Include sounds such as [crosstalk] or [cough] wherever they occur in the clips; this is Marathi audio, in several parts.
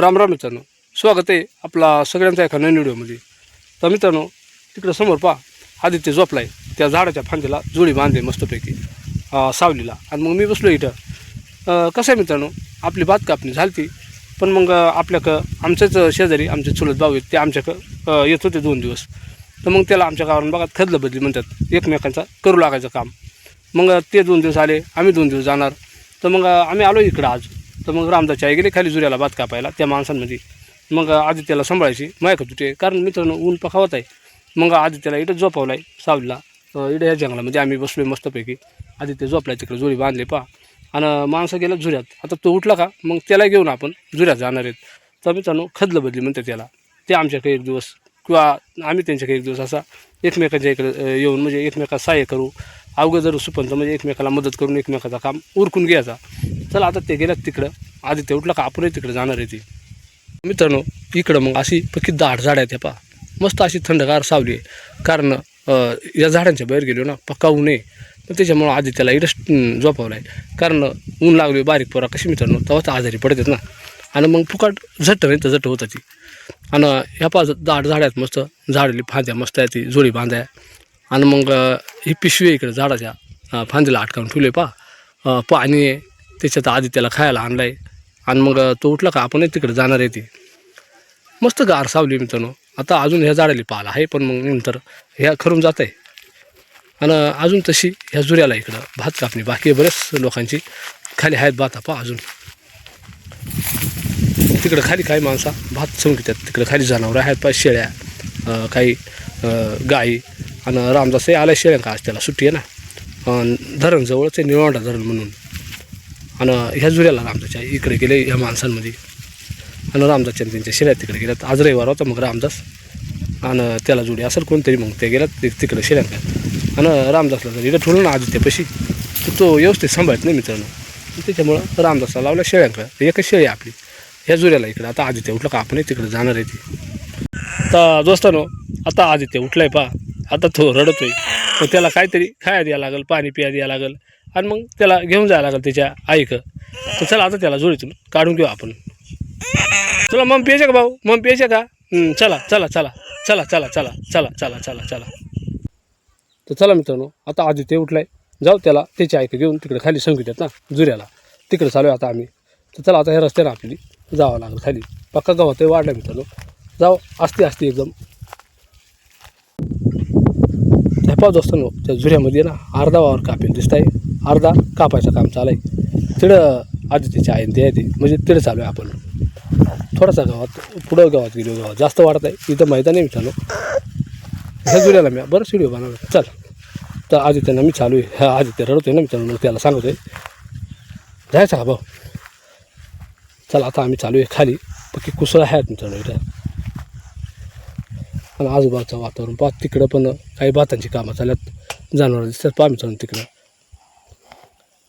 राम राम मित्रांनो. स्वागत आहे आपला सगळ्यांचा एका नवीन व्हिडिओमध्ये. तर मित्रांनो तिकडं समोर पहा आदित्य झोपला आहे त्या झाडाच्या फांदीला जुळी बांधले मस्तपैकी सावलीला. आणि मग मी बसलो इथं. कसं आहे मित्रांनो आपली बात कापणी झाली पण मग आपल्याकडं आमच्याच शेजारी आमचे चुलत भाऊ आहेत ते आमच्याकडं येत होते दोन दिवस. तर मग त्याला आमच्या गावाला बघा खदलं बदली म्हणतात. एकमेकांचा करू लागायचं काम. मग ते दोन दिवस आले आम्ही दोन दिवस जाणार. तर मग आम्ही आलो इकडं आज. तर मग रामदाची आई गेले खाली जुऱ्याला भात कापायला त्या माणसांमध्ये. मग आदित्याला सांभाळायची. मायक तुटे कारण मित्रांनो ऊन पखावत आहे. मग आदित्याला इथं झोपावला आहे सावलीला. अं, इथं या जंगलामध्ये आम्ही बसलो आहे मस्तपैकी. आदित्य झोपला तिकडे. जोडी बांधले पा आणि माणसं गेला झुऱ्यात आता तो उठला का? मग त्याला घेऊन आपण झुऱ्यात जाणार आहेत. तर मित्रांनो खदलं बदली म्हणते त्याला. ते आमच्याकडे एक दिवस किंवा आम्ही त्यांच्याकडे एक दिवस असा एकमेकांच्या इकडे येऊन म्हणजे एकमेका सहाय्य करू. अवघं जर सुपंत म्हणजे एकमेकाला मदत करून एकमेकाचं काम उरकून घ्यायचा. चला आता ते गेल्यात तिकडं. आदित्य उठला का आपणही तिकडे जाणार आहे ती. मित्रांनो इकडं मग अशी पक्की दाट झाड आहेत पा मस्त अशी थंडगार सावली आहे. कारण या झाडांच्या बाहेर गेलो ना पक्का ऊन आहे. त्याच्यामुळं आधी त्याला इकडं झोपावलं आहे कारण ऊन लागले बारीक पोरा कशी मित्रांनो तेव्हा तर आजारी पडतात ना. आणि मग फुकाट झट नाही तर झट होतं ती. आणि ह्या पाच दाट झाड्यात मस्त. झाडली फांद्या मस्त आहे ती जोडी बांध्या आणि मग ही पिशवी आहे इकडं झाडाच्या. फांदीला अटकावून ठेवले पा पाणी त्याच्यात आधी त्याला खायला आणलं आहे आणि मग तो उठला का आपणही तिकडे जाणार आहे ती. मस्त गार सावली मित्रांनो. आता अजून ह्या झाडाला पाला आहे पण मग नंतर ह्या खरून जात आहे. आणि अजून तशी ह्या जुऱ्याला इकडं भात कापणी बाकी बरेच लोकांची. खाली आहेत भात आपा अजून. तिकडं खाली काही माणसा भात संगीतात तिकडं खाली जनावरं आहेत पा शेळ्या काही गाई. आणि रामदास आल्या शेळ्या का आज त्याला? सुट्टी आहे ना. धरणजवळच धरण आहे निळवंडा धरण म्हणून. आणि ह्या जुऱ्याला रामदासच्या इकडे गेले ह्या माणसांमध्ये. आणि रामदासच्या त्यांच्या शेळ्या तिकडे गेल्यात. आज रविवार होता मग रामदास. आणि त्याला जुडी असेल कोणतरी मग ते गेल्यात ते तिकडे शेळ्यांका आणि रामदासला जर इकडे ठेवलं ना आदित्यपाशी तर तो व्यवस्थित सांभाळत नाही मित्रांनो. त्याच्यामुळं रामदासला लावल्या शेळ्यांकडे एकच शेळी आहे आपली. ह्या जुऱ्याला इकडे आता आदित्य उठलं का? आपणही तिकडे जाणार आहे ती. तर दोस्तानो आता आदित्य उठलाय पा आता तो रडतोय. मग त्याला काहीतरी खाया द्यायला लागेल पाणी पिया द्यायला लागेल. आणि मग त्याला घेऊन जायला लागेल त्याच्या आईकं तर चला आता त्याला जोडीतून काढून घेऊ आपण. तुला मम पियायचे का भाऊ? मम पियायचे का? चला चला चला चला चला चला चला चला चला चला. तर चला मित्रांनो आता आदित्य उठलाय. जाऊ त्याला त्याची ऐकं घेऊन तिकडे खाली संगीत ना जुऱ्याला. तिकडे चालू आहे आता आम्ही. तर चला आता हे रस्त्यानं आपली जावं लागेल खाली. पक्का गावात वाढला मित्रांनो. जाऊ असते असते एकदम. त्या पाऊस असतो ना त्या झुऱ्यामध्ये ना अर्धा वावर कापेल दिसत आहे अर्धा कापायचं काम चालू आहे तिकडं आदित्यच्या आहे ते आहे ते. म्हणजे तिडं चालू आहे आपण. थोडासा गावात पुढं गावात गेलो गावात जास्त वाढत आहे. इथं मैदान आहे विचारलो ह्या जुऱ्याला मी बरं व्हिडिओ बनवला. चल. तर आदित्यनं मी चालू आहे. ह्या आदित्य रडतोय ना मी मग त्याला सांगतोय. जायचं का भाऊ? चला आता आम्ही चालू आहे खाली. पक्की कुसळा आहे मित्रांनो इथं. आणि आजूबाजूचं वातावरण पहा तिकडं पण काही भातांची कामं चालल्यात जनावर दिसतात पहा मित्रांनो तिकडं.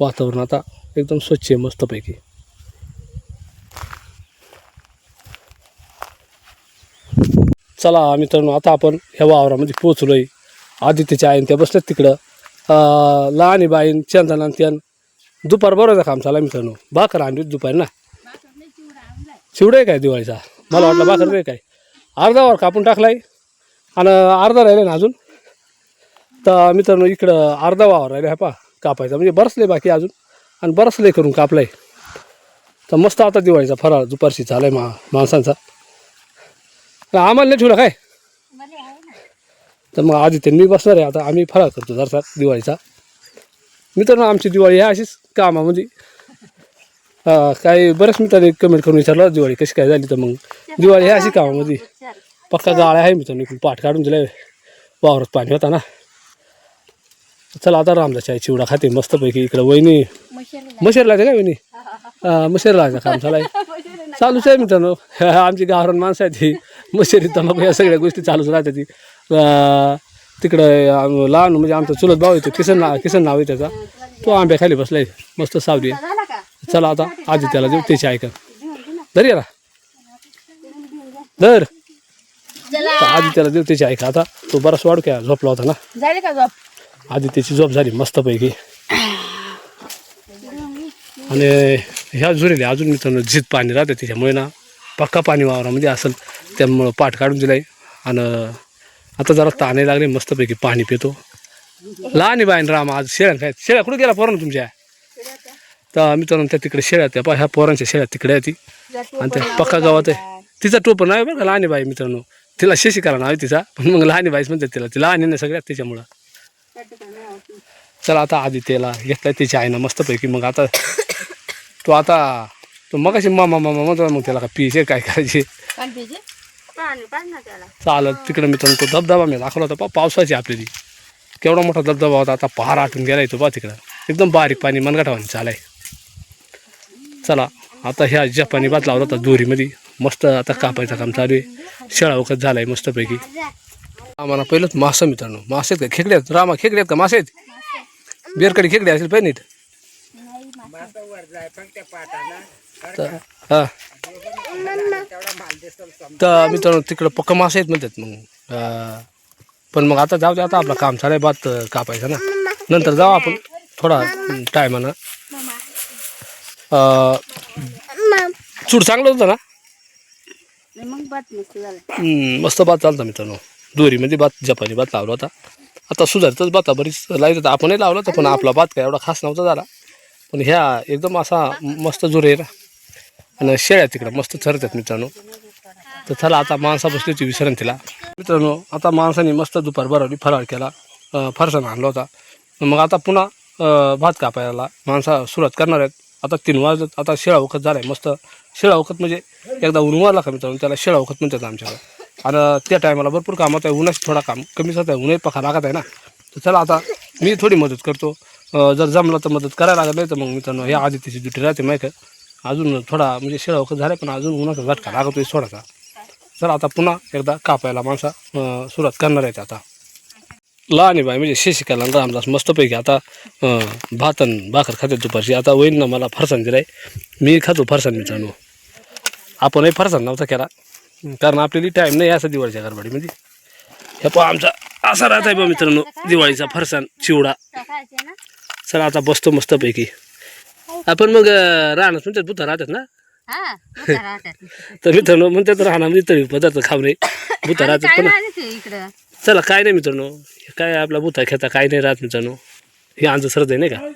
वातावरण आता एकदम स्वच्छ आहे मस्तपैकी. चला मित्रांनो आता आपण ह्या वावरामध्ये पोचलो आहे आदित्यच्या आईन त्या बसल्यात तिकडं. लहानी बाईन चंदन त्यान. दुपार बरोबर काम चालला मित्रांनो. भाकर आणली दुपारी ना? चिवडा आहे काय दिवाळीचा? मला वाटलं भाकर नाही काय? अर्धा वर कापून टाकलाय. आणि अर्धा राहिला ना अजून? तर मित्रांनो इकडं अर्धा वावर राहिला हा पा कापायचा. म्हणजे बरंच लय बाकी अजून. आणि बरंच लय करून कापलाय. तर मस्त आता दिवाळीचा फराळ दुपारशी चालाय मा माणसांचा. आम्हाला नाही ठेवला काय? तर मग आधी त्यांनी बसणार आहे. आता आम्ही फराळ करतो जरसा दिवाळीचा. मित्रांनो आमची दिवाळी ह्या अशीच कामामध्ये. काही बरेच मित्रांनी कमेंट करून विचारलं दिवाळी कशी काय झाली तर मग. दिवाळी ह्या अशी कामामध्ये. पक्का गाळ्या आहे मित्रांनो इकडून पाठ काढून दिलाय. वावरात पाणी होता ना. चला आता रामदाची आई चिवडा खाते मस्तपैकी इकडं वहिनी. मशेर लागायचं काय वहिनी? मशेर लागायचं काम चालाय [laughs] चालूच आहे मित्रांनो. [laughs] आमची गावरान माणसं आहे ती मशेरी तंबाखू या सगळ्या गोष्टी चालूच राहतात ती तिकडं लहान म्हणजे आमचा चुलत भाऊ येतो किसन नाव किसन नाव आहे त्याचा. तो आंब्या खाली बसलाय. मस्त सावली का? चला आता आधी त्याला देऊ त्याची ऐका धर याला. धर. तर आधी त्याला देऊ त्याची ऐका आता. तो बराच वाढू क्या झोपला होता ना. झाले का झोप? आधी त्याची झोप झाली मस्तपैकी. आणि ह्या झुरेले अजून मित्रांनो झीत पाणी राहतं त्याच्यामुळे ना पक्का पाणी वावरामध्ये असेल त्यामुळं पाठ काढून दिलाय. आणि आता जरा ताणे लागले मस्तपैकी पाणी पितो. लहान आहे बाईन राम आज शेळ्या काय शेळ्या कुठे गेला पोरांना तुमच्या? तर मित्रांनो त्या तिकडे शेळ्या त्या पहा ह्या पोरांच्या शेळ्या तिकडे आहे ती. आणि त्या पक्का गावात आहे. तिचा टोपण नाही बरं का लहान आहे बाई मित्रांनो. तिला शशिकाला नाव आहे तिचा. पण मग लहान बाईच म्हणतात तिला. ती लहान आहे ना सगळ्यात त्याच्यामुळं चला आता आधी त्याला घेतलाय तिच्या आईनं मस्तपैकी. मग आता तो आता तो मग अशी मामा मामा म्हणतो मग त्याला का पिचे काय करायचे? पाणी पाड ना त्याला. चालत तिकडे मित्रांनो तो धबधबा मी दाखवला होता. पा पावसाची आपली ती केवढा मोठा धबधबा होता. आता पहार आटून गेलाय तो पा तिकडं. एकदम बारीक पाणी मनगटावानी चालाय. चला आता ह्या जपानी बात लावला होता दोरीमध्ये मस्त आता कापायचं काम चालू आहे. शेळा वखत झालाय मस्तपैकी. आम्हाला पहिलंच मासं मित्रांनो. मासे आहेत का? खेकडे आहेत. रामा खेकडे आहेत का? मासे आहेत? बेरकडे खेकडे असेल पाहिजे नीट. तर हां. तर मित्रांनो तिकडं पक्का मासे आहेत म्हणतात मग. पण मग आता जाऊ दे आता आपलं काम चालू आहे अं, कापायचं ना. नंतर जाऊ आपण. थोडा टायमानं चूड चांगलं होतं ना? मग मस्त झाला. हम्म, मस्त भात चालतं मित्रांनो. दोरीमध्ये भात जपानी भात लावला होता. आता सुधारतच भात बरीच लावत होता. आपणही लावला होता पण आपला भात काय एवढा खास नव्हता झाला. पण ह्या एकदम असा मस्त जोर आणि शेळ्या तिकडं मस्त चरतात मित्रांनो. तर चला आता माणसा बसली होती विश्रांतीला मित्रांनो आता माणसाने मस्त दुपार भरवली फराळ केला. अं, फरसाण आणला होता. मग आता पुन्हा अं, भात कापायला माणसा सुरुवात करणार आहेत. आता तीन वाजत आता शेळा वखत झाला आहे मस्त. शेळा वखत म्हणजे एकदा ऊन मारला का मित्रांनो त्याला शेळा वखत म्हणतात आमच्याकडे. आणि त्या टायमाला भरपूर कामात आहे उन्हाच थोडा काम कमीच होत आहे उन्हाही पखा लागत आहे ना. तर चला आता मी थोडी मदत करतो. जर जमलं तर मदत करायला लागत नाही तर मग मित्रांनो या आधी तिची ड्युटी राहते माहिती आहे. अजून थोडा म्हणजे शेळा वखत झाला पण अजून उन्हाचा झटका लागतोय थोडासा. चला आता पुन्हा एकदा कापायला माणसा सुरुवात करणार आहे आता. लहान बाई म्हणजे शशिकाला रामदास मस्तपैकी आता भात आणि भाकर खाते दुपारची. आता वहिनीनं मला फरसाण दिलाय. मी खातो फरसाण मित्रांनो. आपणही फरसाण नव्हता केला. कारण आपल्याला टाईम नाही असं दिवाळीच्या गरबडीमध्ये हे पण आमचा असा राहत आहे बा मित्रांनो दिवाळीचा फरसाण चिवडा. चला आता बसतो मस्तपैकी. आपण मग राहणार तुमच्यात बुथा राहतात ना? हा तर मित्रांनो म्हणतात राहण्यामध्ये तरी पदार्थ खाऊ नये. आणि राहतात पण चला काय नाही मित्रांनो. हे काय आपला बुथा खेता काय नाही राहत मित्रांनो. हे आमचं सरत आहे नाही का?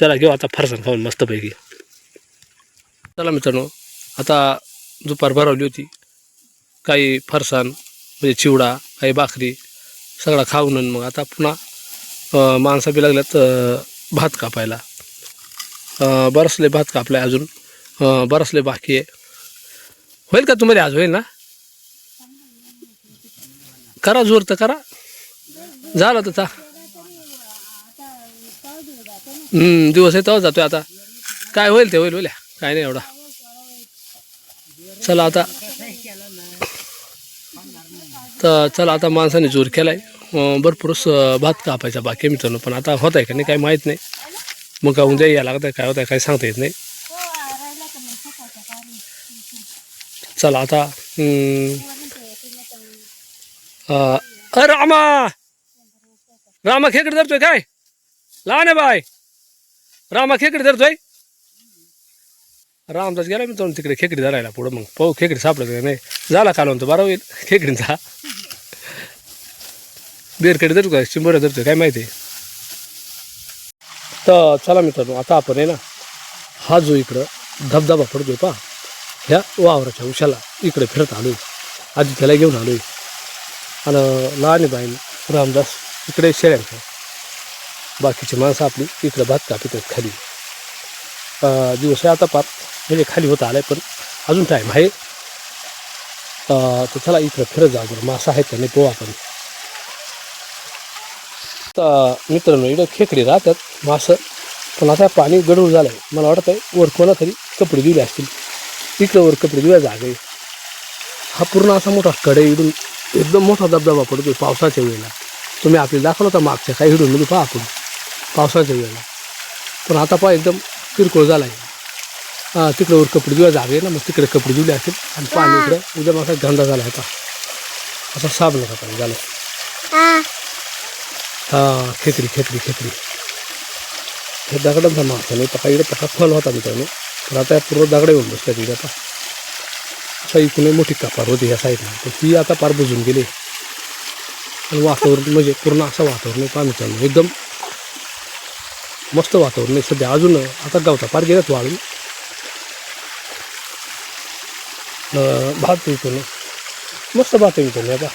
चला घेऊ आता फरसाण खाऊन मस्तपैकी. चला मित्रांनो आता दुपार भरवली होती. काही फरसाण म्हणजे चिवडा काही भाकरी सगळा खाऊन मग आता पुन्हा माणसं बी लागल्यात भात कापायला. बरसले भात कापलाय अजून. बरसले बाकी आहे. होईल का तुम्हाला आज? होईल ना? करा जोर तर करा. झालं तर चा. हम्म, दिवस येतो जातोय आता. काय होईल ते होईल होईल. काय नाही एवढा. चला आता. तर चला आता माणसाने जोर केलाय. आहे भरपूरच भात कापायचा बाकी मित्रांनो पण आता होत आहे का नाही काही माहीत नाही. मग का उद्या या लागत आहे काय होत आहे काही सांगता येत नाही. चला आता अ अरे रामा! रामा खेकडे धरतोय काय? लहान आहे बाय. रामा खेकडे धरतोय? रामदास गेला मी तिकडे खेकडी धरायला पुढं मग. पाहू खेकडी सापडत नाही. झाला काल म्हणतो बरा होईल. खेकडींचा. बेरकडे धरतो काय चिंबर धरतोय काय माहिती? आहे तर चला मित्रांनो आता आपण आहे ना हा जो इकडं धबधबा पडतोय पा ह्या वावराच्या उशाला इकडे फिरत आलोय. आधी त्याला घेऊन आलोय. आणि लहान बाईन रामदास इकडे शेळ्यांकडे बाकीची माणसं आपली इकडं भात कापित खाली. दिवस आहे आता पार म्हणजे खाली होता आलाय पण अजून टाईम आहे. तर चला इकडं फिरत जा जरा. मासा आहेत का नाही पोहा आपण. तर मित्रांनो इकडं खेकडी राहतात. मासं पण आता पाणी गडूळ झालं आहे मला वाटत आहे वर कोणा तरी कपडे दिले असतील. इकडं वर कपडे दिव्या जागे हा पूर्ण असा मोठा कडे इडून एकदम मोठा धबधबा पडतो पावसाच्या वेळेला. तुम्ही आपल्याला दाखवलं होता मागच्या काही हिडूनमध्ये पहा आपण पावसाच्या वेळेला. पण आता पहा एकदम किरकोळ झाला आहे हां तिकडे वर कपडे दिवा जागे ना मग तिकडे कपडे दिले असतील आणि पाणी इकडं उद्या माझा गंदा झाला होता असा साब नका पाणी झालं. हां. खेकडी खेकडी खेकडी. हे दगडांचा मासा नाही पका इकडे पका फल होता मित्रांनो. पण आता पूर्ण दगड येऊन बसल्या तिकडे आता आता इकडे मोठी कपार होती या साईडला तर ती आता पार बुजून गेली. आणि वातावरण म्हणजे पूर्ण असं वातावरण आहे पाणी चालू एकदम मस्त वातावरण आहे. सध्या अजून आता गावता पार गेल्यात वाळून. अं, भात इथून. मस्त भात आहे इथून आता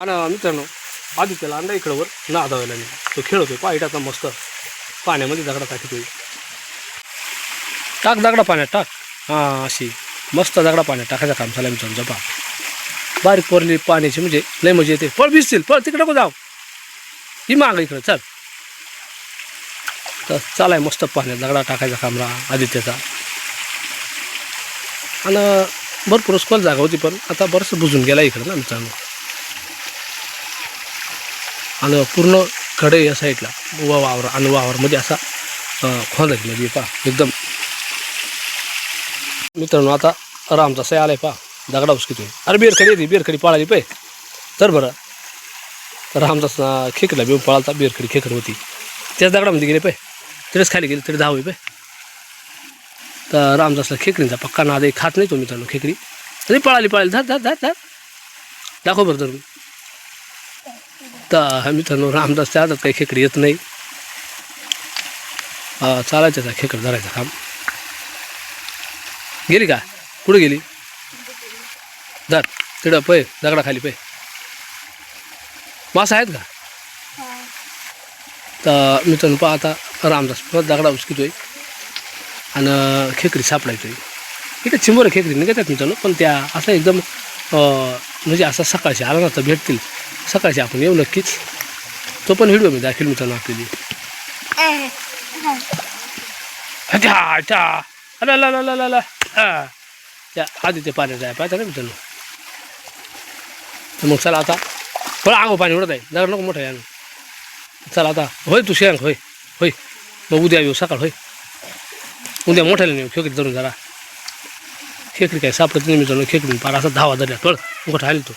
आणि मित्रांनो आदित्यला अंडा इकडं वर ना धावायला नाही तो खेळतोय पाहिजे आता मस्त. पाण्यामध्ये दगडा टाकतोय टाक दगडा पाण्यात टाक. हां अशी मस्त दगडा पाण्यात टाकायचं काम झालं मित्रांनो जपा बारीक पोरली पाण्याची म्हणजे लय मजा येते. पळ भिजतील पळ तिकडे नको जाऊ. ही माग इकडं चल. तर चालाय मस्त पाण्यात दगडा टाकायचा काम राहा आदित्यचा. आणि भरपूर स्कॉल जागा होती पण आता बरंच बुजून गेला इकडं ना आमचा. आणि पूर्ण खडे या साईडला वा वावर आणि वावरमध्ये असा खोंदाची नदी पा एकदम मित्रांनो आता रामचा सय आलाय पा दगडा उचकितोय अरे बेरखडी येते बेरखडी पाळाली पाय तर बरं तर रामचा खेकडला बिऊन पळालता बेरखडी खेकड होती. त्याच दगडामध्ये गेले पाय तिथेच खाली गेले तरी दहावी पाय तर रामदासला खेकडीचा पक्का नाद आहे खात नाही तो मित्रांनो खेकडी. तरी पळाली पळाली. धात धात धात धात दाखव बरं धरून. तर मित्रांनो रामदासच्या हातात काही खेकडी येत नाही. हा चालायचं खेकड धरायचं काम. गेली का? कुठे गेली? धर तिकडं पै दगडा खाली पै मासा आहेत का? तर मित्रांनो पहा आता रामदास परत दगडा उचकितोय आणि खेकडी सापडायचोय इकडे चिंबर खेकडी निघतात मित्रांनो पण त्या असं एकदम म्हणजे असं सकाळची आला ना तर भेटतील. सकाळची आपण येऊ नक्कीच. तो पण व्हिडिओ मी दाखवेल मित्रांनो आपली अच्छा अच्छा. अला ला ला ला ला ला. हा. त्या आधी ते पाण्यात जाय पाहता ना मित्रांनो. मग चला आता. थोडं अंग पाणी उडत आहे. जरा नको मोठं आहे अंग. चला आता. होय तू शेंग होय होय. मग उद्या येऊ सकाळ होय. उद्या मोठ्याला नेऊ खेकडी धरून जरा. खेकडी काय सापडत नाही मित्रांनो. खेकडून पार असा धावा धरल्या थोडं मोठं राहील तो.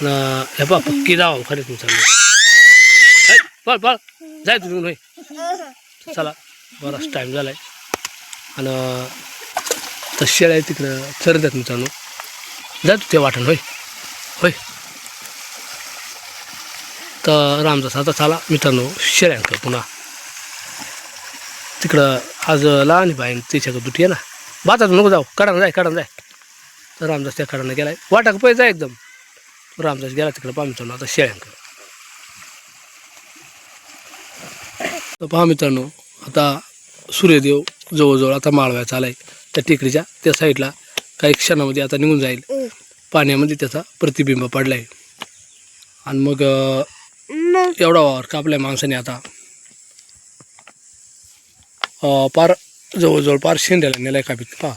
आणि हे पा पक्की धावा खरेच मित्रांनो. है, पळ पळ. जाय तू घेऊन होय. चला बराच टाईम झाला आहे आणि तर शेळ्या आहे तिकडं. चरतात मित्रांनो. जा तू ते वाटण होय. होय. तर रामदास आता चाला मित्रांनो शेळ्यांक पुन्हा. तिकडं आज लहान बाईन तिच्याकडं दुटी आहे ना. बातात नको जाऊ. काढा जाय काढा जाय. तर रामदास त्या काढानं गेलाय. वाटाक पै जाय एकदम. रामदास गेला तिकडं पहा मित्रांनो आता शेळ्यांकडं. तर पहा मित्रांनो आता सूर्यदेव जवळजवळ आता माळव्याचा आलाय. त्या टेकडीच्या त्या साईडला काही क्षणामध्ये आता निघून जाईल. पाण्यामध्ये त्याचा प्रतिबिंब पडलाय. आणि मग एवढा वावर कापलाय माणसाने आता. पार जवळजवळ पार शेंड्याला नेलाय कापीत. पहा.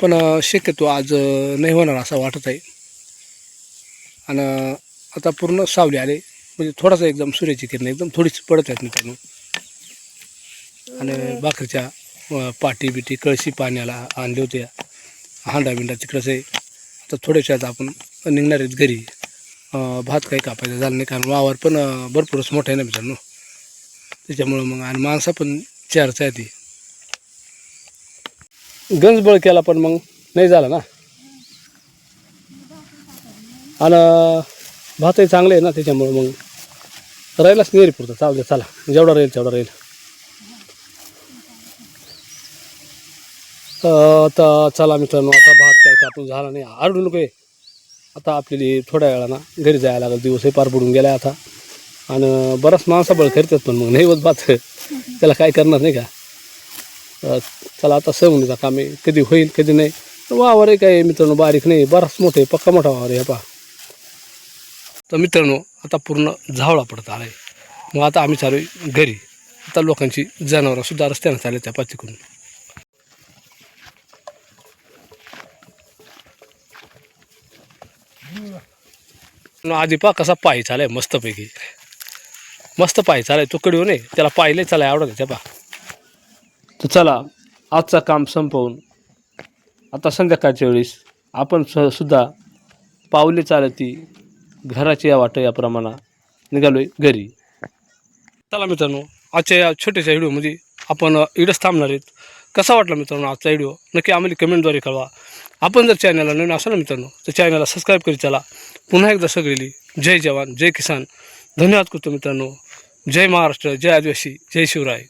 पण शक्यतो आज नाही होणार असं वाटत आहे. आणि आता पूर्ण सावली आले. म्हणजे थोडासा एकदम सूर्याची किरण एकदम थोडीच पडत आहेत मित्रांनो. आणि भाकरीच्या अं, पाटी बिटी कळशी पाण्याला आणली होत्या हांडा बिंडा तिकडंच आहे. आता थोड्याशा आता आपण निघणार आहेत घरी. भात काही कापायचा झालं नाही कारण वावर पण भरपूरच मोठा आहे ना मित्रांनो. त्याच्यामुळं मग आणि माणसं पण चारच आहे ती गंजबळ केला पण मग नाही झाला ना. आणि भातही चांगले आहे ना त्याच्यामुळं मग. राहिलाच नाही पुरतं. चालू दे चला. जेवढा राहील तेवढा राहील. तर चला मित्रांनो आता भात काय कापून झाला नाही आरडू नको आहे. आता आपल्याला थोड्या वेळानं घरी जायला लागलं दिवसही पार पडून गेला आता. आणि बराच माणसा बळ करतात पण मग नाही होत भात. त्याला काय करणार नाही का? चला आता सवणीचा काम आहे कधी होईल कधी नाही. वावर आहे काय मित्रांनो बारीक नाही बराच मोठं आहे पक्का मोठा वावर आहे पा पहा. तर मित्रांनो आता पूर्ण झावळा पडत आला आहे मग आता आम्ही चालू आहे घरी. आता लोकांची जनावरंसुद्धा रस्त्यानं चालले त्या पाचीकडून. आधी पा कसा पायी चालाय मस्तपैकी. मस्त पायी चालाय तो कडीवर नाही त्याला पायले चालाय आवडत त्या पा तर चला आजचं काम संपवून आता संध्याकाळच्या वेळेस आपण स सुद्धा पावले चालती घराची या वाट या प्रमाणात निघालोय घरी. चला मित्रांनो आजच्या या छोट्याशा व्हिडिओमध्ये आपण इकडंच थांबणार आहेत. कसा वाटला मित्रांनो आजचा व्हिडिओ नक्की आम्हाला कमेंटद्वारे कळवा. आपण जर चॅनलला नवीन असाल मित्रांनो तर चॅनलला सबस्क्राईब करीत चला. पुन्हा एकदा सगळी जय जवान जय किसान. धन्यवाद करतो मित्रांनो. जय महाराष्ट्र जय आदिवासी जय शिवराय.